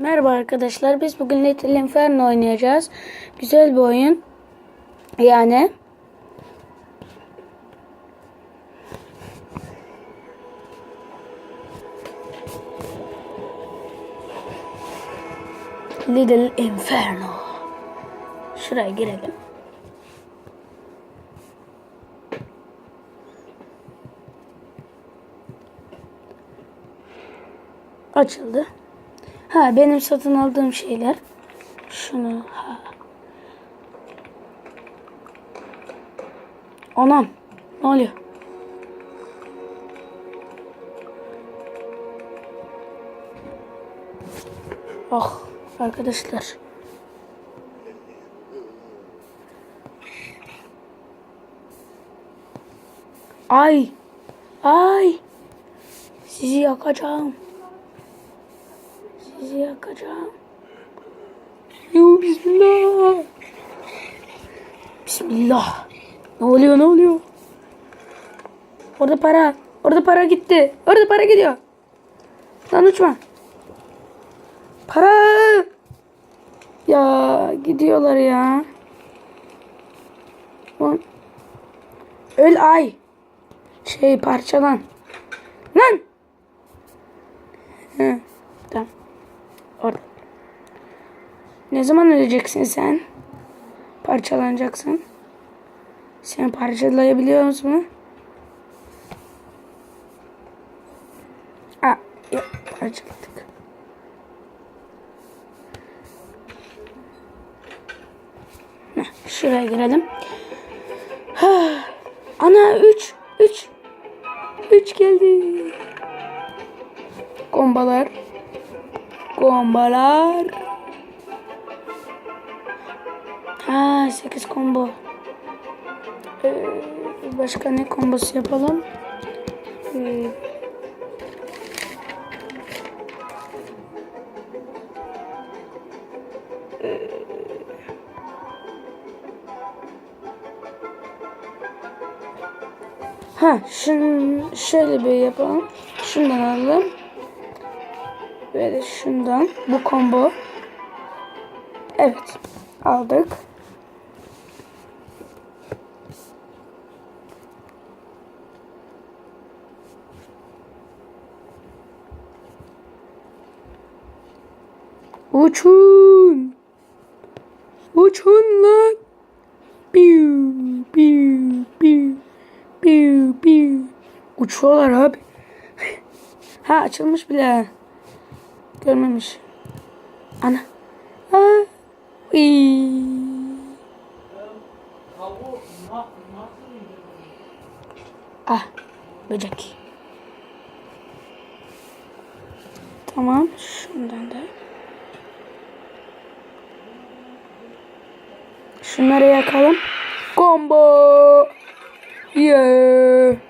Merhaba arkadaşlar. Biz bugün Little Inferno oynayacağız. Güzel bir oyun. Yani. Little Inferno. Şuraya girelim. Açıldı. Ha benim satın aldığım şeyler. Şunu ha. Anam. Ne oluyor? Ah arkadaşlar. Ay. Ay. Sizi yakacağım. Sizi yakacağım. Yo bismillah. Bismillah. Ne oluyor ne oluyor? Orada para. Orada para gitti. Orada para gidiyor. Lan uçma. Para. Ya gidiyorlar ya. Lan. Öl ay. Şey parçalan. Lan. Hı. Tamam. Orada. Ne zaman öleceksin sen? Parçalanacaksın. Sen parçalayabiliyor musun? Aa, yok parçaladık. Şuraya girelim. Ana 3 3 3 geldi. Kombalar. Kombalar. Ha 8 combo. Ee, başka ne kombosu yapalım? Ee, Ha, şunu şöyle bir yapalım. Şundan alalım. Ve şundan. Bu combo. Evet. Aldık. Uçun. Uçun lan. Piu, piu, piu, piu, piu. Uçuyorlar abi. Ha açılmış bile. Görmemiş. Ana. Ha. Iy. Ah. Böcek. Tamam. Şundan da. Şunları yakalım. Combo. Yeah.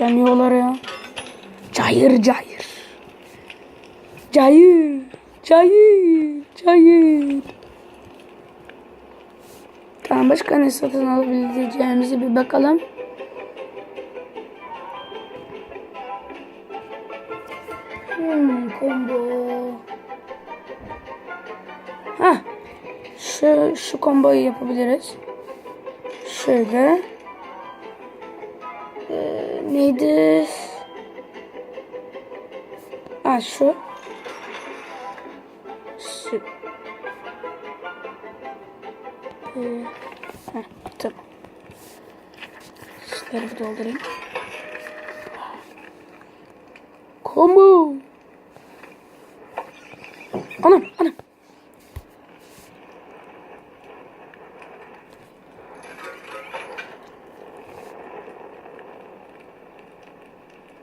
Yanıyorlar ya. Cayır cayır. Cayır. Cayır. Cayır. Tamam başka ne satın alabileceğimizi bir bakalım. Hmm, combo. Ha. Şu şu komboyu yapabiliriz. Şöyle. Neydi? Ha şu. Şu. Ee, heh, tamam. Şunları bir doldurayım. Combo. Anam anam.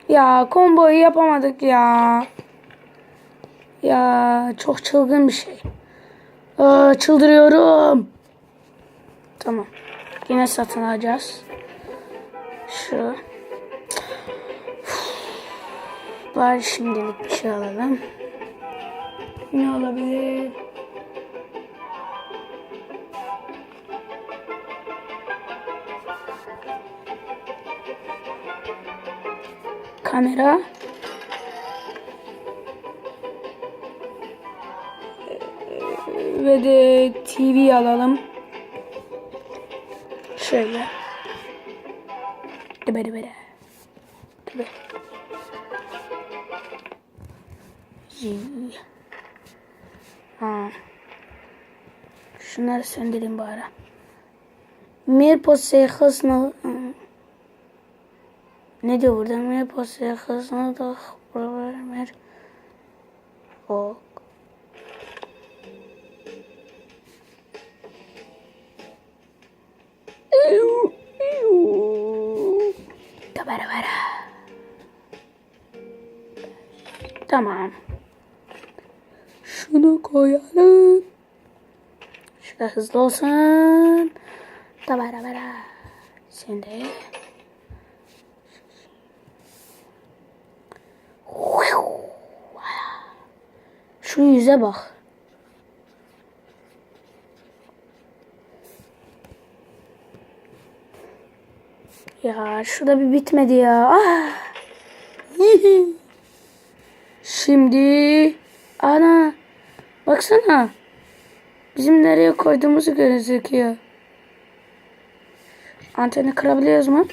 Ya komboyu yapamadık ya. Ya çok çılgın bir şey. Aa, çıldırıyorum. Tamam. Yine satın alacağız. Şu. Bari şimdilik bir şey alalım. Ne olabilir? kamera. Ve de TV alalım. Şöyle. Dıbı dıbı dıbı. Ha. Şunları söndüreyim bari. Mir po se. Ne diyor burada? Mir posee hızlı da. Ok. İu. Kabara bara. Tamam. Şunu koyalım. Şurada hızlı olsun. Tabara bara. Şimdi. Şu yüze bak. Ya şurada bir bitmedi ya. Ah. Şimdi ana baksana. Bizim nereye koyduğumuzu gözüküyor. Anteni kırabiliyoruz mu?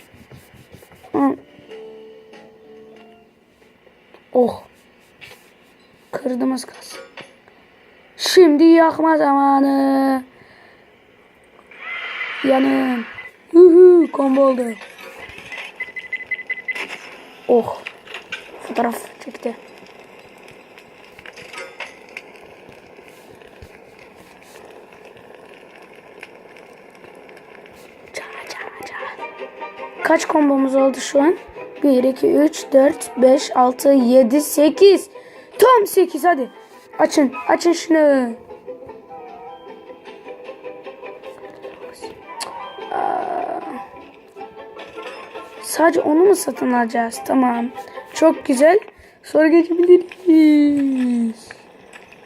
Kırdığımız kalsın. Şimdi yakma zamanı. Yanın. Huhu combo oldu. Oh. Fotoğraf çekti. Ça, ça, ça. Kaç kombomuz oldu şu an? 1, 2, 3, 4, 5, 6, 7, 8. Tam 8 hadi. Açın. Açın şunu. Sadece onu mu satın alacağız? Tamam. Çok güzel. Sonra geçebiliriz.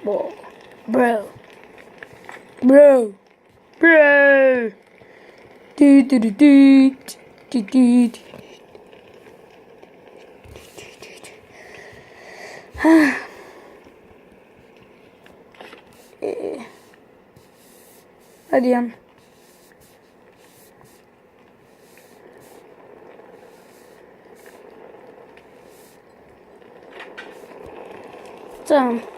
Bro. Bro. Bro. Bro. Du du du du. Du Hadi yan. Tamam.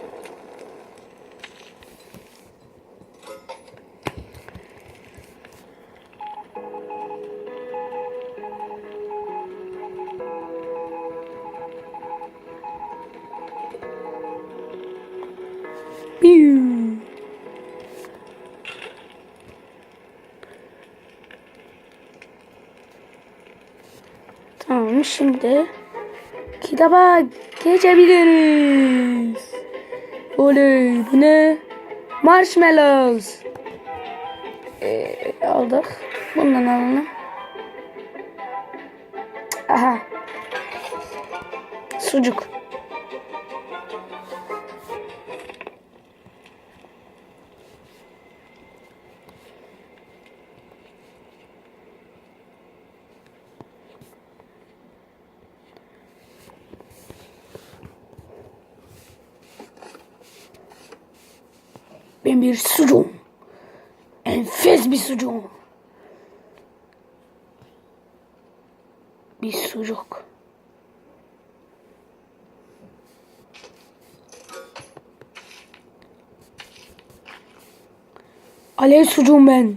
Tamam şimdi kitaba geçebiliriz. Oley bu ne? Marshmallows. Ee, aldık. Bundan alalım. Aha. Sucuk. Bir sucuğum. Enfes bir sucuğum. Bir sucuk. Alev sucuğum ben.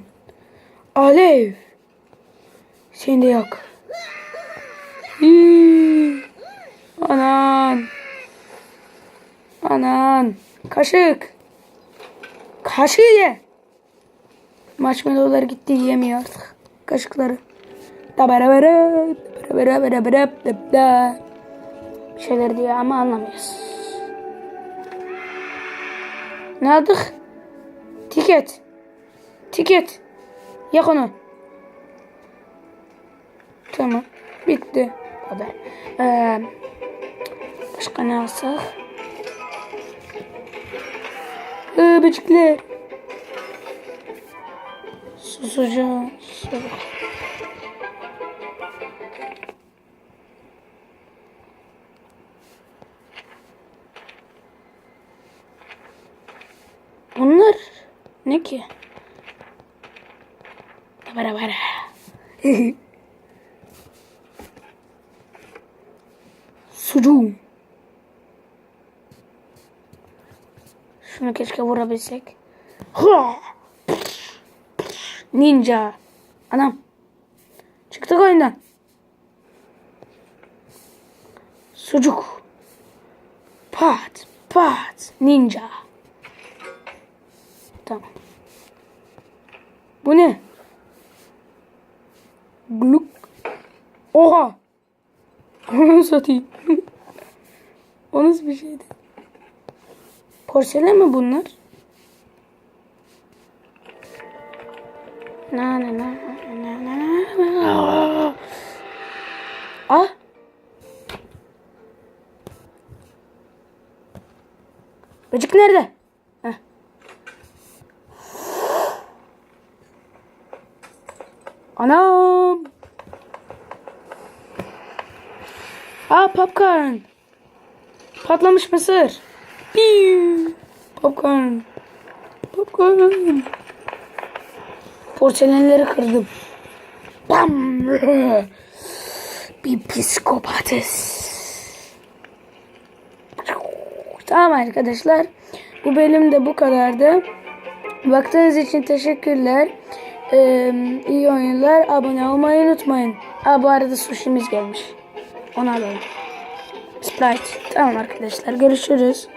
Alev. Seni de yak. Anan. Anan. Kaşık. Kaşığı ye. Marshmallowlar gitti yiyemiyor artık. Kaşıkları. Bir şeyler diyor ama anlamıyoruz. Ne aldık? Tiket. Tiket. Yak onu. Tamam. Bitti. Kadar. Ee, başka ne alsak? Ee, böcekler. Susucu. Su. Bunlar Ne ki? Bara bara. Sucuğum. Şunu keşke vurabilsek. Hua! Ninja. Anam. Çıktık oyundan. Sucuk. Pat. Pat. Ninja. Tamam. Bu ne? Gluk. Oha. Onu satayım. o nasıl bir şeydi? Porselen mi bunlar? Na na na na na na. Ah. Böcek nerede? Heh. Anam. Aa popcorn. Patlamış mısır. Piu. Popcorn. Popcorn. Porselenleri kırdım. Bam. Bir psikopatız. Tamam arkadaşlar. Bu bölüm de bu kadardı. Baktığınız için teşekkürler. Ee, iyi oyunlar. Abone olmayı unutmayın. Aa, bu arada sushi'miz gelmiş. Onu alalım. Sprite. Tamam arkadaşlar. Görüşürüz.